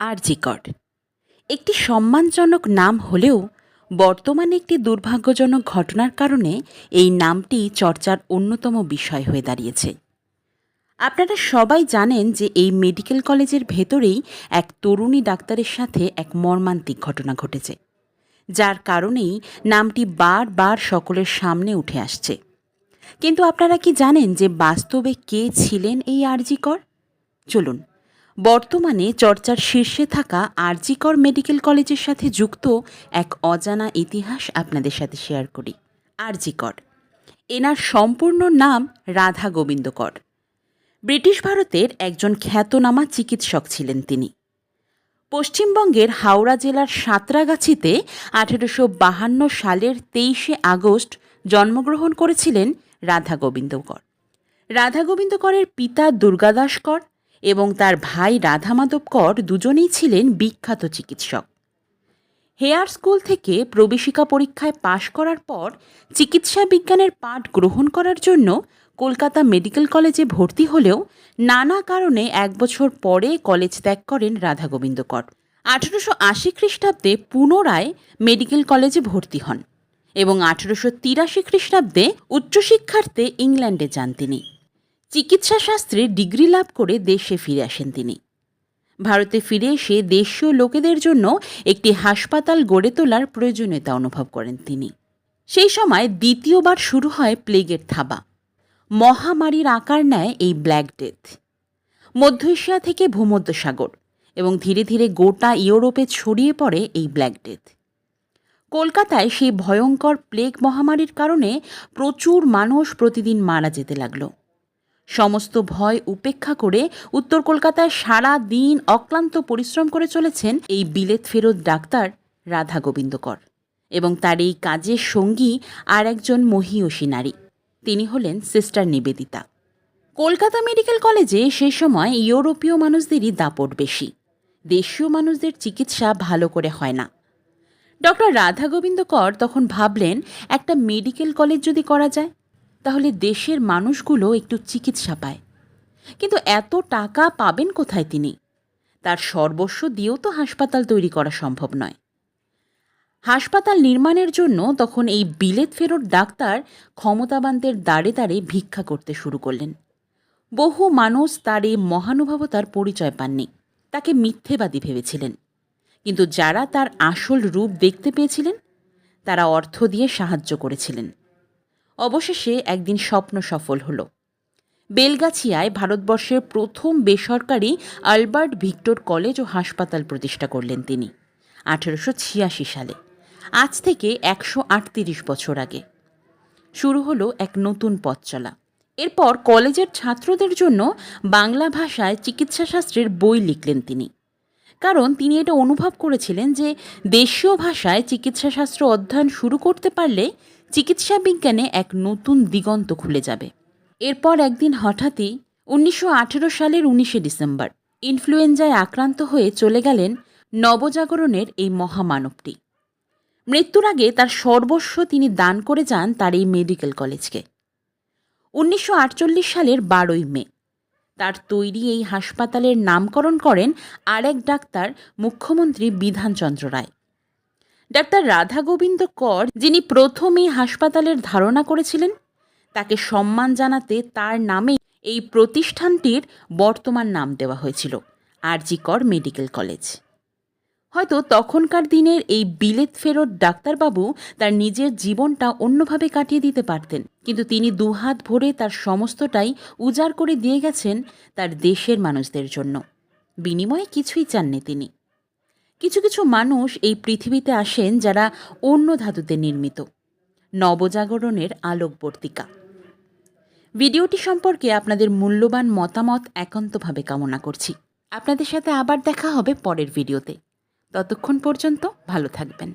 আরজিকর একটি সম্মানজনক নাম হলেও বর্তমানে একটি দুর্ভাগ্যজনক ঘটনার কারণে এই নামটি চর্চার অন্যতম বিষয় হয়ে দাঁড়িয়েছে। আপনারা সবাই জানেন যে এই মেডিকেল কলেজের ভেতরেই এক তরুণী ডাক্তারের সাথে এক মর্মান্তিক ঘটনা ঘটেছে, যার কারণেই নামটি বারবার সকলের সামনে উঠে আসছে। কিন্তু আপনারা কি জানেন যে বাস্তবে কে ছিলেন এই আরজিকর চলুন। বর্তমানে চর্চার শীর্ষে থাকা আরজিকর মেডিকেল কলেজের সাথে যুক্ত এক অজানা ইতিহাস আপনাদের সাথে শেয়ার করি। আরজিকর। এনার সম্পূর্ণ নাম রাধা গোবিন্দ কর ব্রিটিশ ভারতের একজন খ্যাতনামা চিকিৎসক ছিলেন তিনি। পশ্চিমবঙ্গের হাওড়া জেলার সাঁতরাগাছিতে আঠেরোশো বাহান্ন সালের তেইশে আগস্ট জন্মগ্রহণ করেছিলেন রাধা গোবিন্দ কর রাধা গোবিন্দ করের পিতা দুর্গাদাস কর এবং তার ভাই রাধামাধব কর দুজনেই ছিলেন বিখ্যাত চিকিৎসক। হেয়ার স্কুল থেকে প্রবেশিকা পরীক্ষায় পাশ করার পর চিকিৎসা বিজ্ঞানের পাঠ গ্রহণ করার জন্য কলকাতা মেডিকেল কলেজে ভর্তি হলেও নানা কারণে এক বছর পরে কলেজ ত্যাগ করেন রাধা গোবিন্দ কর। আঠেরোশো আশি খ্রিস্টাব্দে পুনরায় মেডিকেল কলেজে ভর্তি হন এবং আঠেরোশো তিরাশি খ্রিস্টাব্দে উচ্চশিক্ষার্থে ইংল্যান্ডে যান তিনি। চিকিৎসা শাস্ত্রে ডিগ্রি লাভ করে দেশে ফিরে আসেন তিনি। ভারতে ফিরে এসে দেশীয় লোকেদের জন্য একটি হাসপাতাল গড়ে তোলার প্রয়োজনীয়তা অনুভব করেন তিনি। সেই সময় দ্বিতীয়বার শুরু হয় প্লেগের থাবা। মহামারীর আকার নেয় এই ব্ল্যাক ডেথ। মধ্য এশিয়া থেকে ভূমধ্যসাগর এবং ধীরে ধীরে গোটা ইউরোপে ছড়িয়ে পড়ে এই ব্ল্যাক ডেথ। কলকাতায় সেই ভয়ঙ্কর প্লেগ মহামারীর কারণে প্রচুর মানুষ প্রতিদিন মারা যেতে লাগল। সমস্ত ভয় উপেক্ষা করে উত্তর কলকাতায় সারা দিন অক্লান্ত পরিশ্রম করে চলেছেন এই বিলেত ফেরত ডাক্তার রাধা গোবিন্দ কর এবং তার এই কাজের সঙ্গী আর একজন মহীয়সী নারী। তিনি হলেন সিস্টার নিবেদিতা। কলকাতা মেডিকেল কলেজে সেই সময় ইউরোপীয় মানুষদেরই দাপট বেশি। দেশীয় মানুষদের চিকিৎসা ভালো করে হয় না। ডক্টর রাধা গোবিন্দ কর তখন ভাবলেন, একটা মেডিকেল কলেজ যদি করা যায় তাহলে দেশের মানুষগুলো একটু চিকিৎসা পায়। কিন্তু এত টাকা পাবেন কোথায় তিনি? তার সর্বস্ব দিয়েও তো হাসপাতাল তৈরি করা সম্ভব নয়। হাসপাতাল নির্মাণের জন্য তখন এই বিলেত ফেরত ডাক্তার ক্ষমতাবানদের দাঁড়ে দাঁড়ে ভিক্ষা করতে শুরু করলেন। বহু মানুষ তার এই মহানুভবতার পরিচয় পাননি, তাকে মিথ্যেবাদী ভেবেছিলেন। কিন্তু যারা তার আসল রূপ দেখতে পেয়েছিলেন, তারা অর্থ দিয়ে সাহায্য করেছিলেন। অবশেষে একদিন স্বপ্ন সফল হলো। বেলগাছিয়ায় ভারতবর্ষের প্রথম বেসরকারি আলবার্ট ভিক্টর কলেজ ও হাসপাতাল প্রতিষ্ঠা করলেন তিনি, আঠেরোশো ছিয়াশি সালে। আজ থেকে একশো আটত্রিশ বছর আগে। শুরু হলো এক নতুন পথ চলা। এরপর কলেজের ছাত্রদের জন্য বাংলা ভাষায় চিকিৎসাশাস্ত্রের বই লিখলেন তিনি। কারণ তিনি এটা অনুভব করেছিলেন যে দেশীয় ভাষায় চিকিৎসাশাস্ত্র অধ্যয়ন শুরু করতে পারলে চিকিৎসা বিজ্ঞানে এক নতুন দিগন্ত খুলে যাবে। এরপর একদিন হঠাৎই উনিশশো আঠেরো সালের উনিশে ডিসেম্বর ইনফ্লুয়েঞ্জায় আক্রান্ত হয়ে চলে গেলেন নবজাগরণের এই মহামানবটি। মৃত্যুর আগে তার সর্বস্ব তিনি দান করে যান তার এই মেডিকেল কলেজকে। উনিশশো আটচল্লিশ সালের বারোই মে তার তৈরি এই হাসপাতালের নামকরণ করেন আরেক ডাক্তার মুখ্যমন্ত্রী বিধানচন্দ্র রায়। ডাক্তার রাধাগোবিন্দ কর, যিনি প্রথম এই হাসপাতালের ধারণা করেছিলেন, তাকে সম্মান জানাতে তার নামে এই প্রতিষ্ঠানটির বর্তমান নাম দেওয়া হয়েছিল আর জি কর মেডিকেল কলেজ। হয়তো তখনকার দিনের এই বিলেত ফেরত ডাক্তারবাবু তার নিজের জীবনটা অন্যভাবে কাটিয়ে দিতে পারতেন। কিন্তু তিনি দুহাত ভরে তার সমস্তটাই উজাড় করে দিয়ে গেছেন তার দেশের মানুষদের জন্য। বিনিময়ে কিছুই চাননি তিনি। কিছু কিছু মানুষ এই পৃথিবীতে আসেন যারা অন্য ধাতুতে নির্মিত। নবজাগরণের আলোকবর্তিকা। ভিডিওটি সম্পর্কে আপনাদের মূল্যবান মতামত একান্তভাবে কামনা করছি। আপনাদের সাথে আবার দেখা হবে পরের ভিডিওতে। ততক্ষণ পর্যন্ত ভালো থাকবেন।